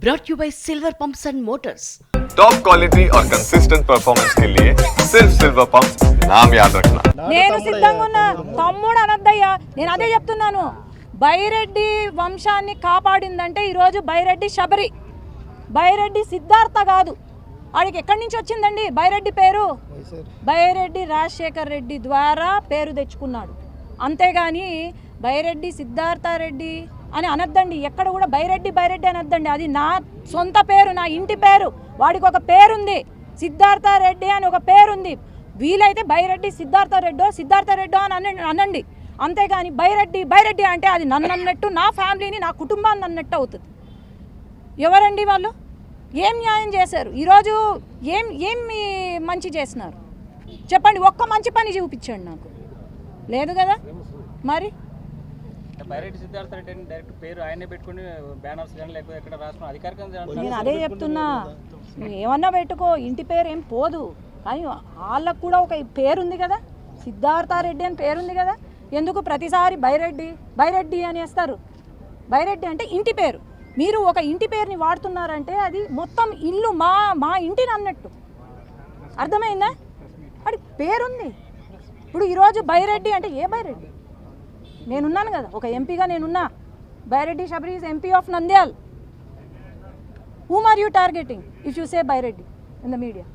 brought you by Silver Pumps and Motors. Top quality और consistent performance के लिए सिर्फ सिल्वर पंप नाम याद रखना నేను సిద్ధంగా ఉన్నా తమ్ముడు అనద్దయ్యా నేను అదే చెప్తున్నాను బైరెడ్డి వంశాన్ని కాపాడిందంటే ఈరోజు బైరెడ్డి శబరి బైరెడ్డి సిద్ధార్థ కాదు ఆడికి ఎక్కడి నుంచి వచ్చిందండి బైరెడ్డి పేరు బైరెడ్డి రాజశేఖర్ రెడ్డి ద్వారా పేరు తెచ్చుకున్నాడు అంతేగాని బైరెడ్డి సిద్ధార్థ రెడ్డి అని అనద్దండి. ఎక్కడ కూడా బైరెడ్డి బైరెడ్డి అనొద్దండి. అది నా సొంత పేరు నా ఇంటి పేరు. వాడికి ఒక పేరుంది. సిద్ధార్థ రెడ్డి అని ఒక పేరుంది. వీలైతే బైరెడ్డి సిద్ధార్థ రెడ్డో సిద్ధార్థ రెడ్డో అని అనండి అంతేగాని బైరెడ్డి బైరెడ్డి అంటే అది నన్ను అన్నట్టు నా ఫ్యామిలీని నా కుటుంబాన్ని అన్నట్టు అవుతుంది. ఎవరండి వాళ్ళు? ఏం న్యాయం చేశారు? ఈరోజు ఏం ఏం మీ మంచి చేసినారు? చెప్పండి ఒక్క మంచి పని చూపించండి నాకు. లేదు కదా? మరి? బైరెడ్డి సిద్ధార్థ రెడ్డి అని డైరెక్ట్ పేరు ఆయనే పెట్టుకుని బ్యానర్స్ కానీ లేకపోతే ఎక్కడ రాసిన అధికారికంగా నేను అదే చెప్తున్నా. ఏమన్నా పెట్టుకో ఇంటి పేరు ఏం పోదు. కానీ వాళ్ళకు కూడా ఒక పేరుంది కదా. సిద్ధార్థారెడ్డి అని పేరుంది కదా. ఎందుకు ప్రతిసారి బైరెడ్డి బైరెడ్డి అనేస్తారు బైరెడ్డి అంటే ఇంటి పేరు. మీరు ఒక ఇంటి పేరుని వాడుతున్నారంటే అది మొత్తం ఇల్లు మా మా ఇంటిని అన్నట్టు. అర్థమైందా? అది పేరుంది. ఇప్పుడు ఈరోజు బైరెడ్డి అంటే ఏ బైరెడ్డి? నేనున్నాను కదా. ఒక ఎంపీగా నేనున్నా. Byreddy Shabari is MP of Nandyal. Whom are you targeting if you say Byreddy in the media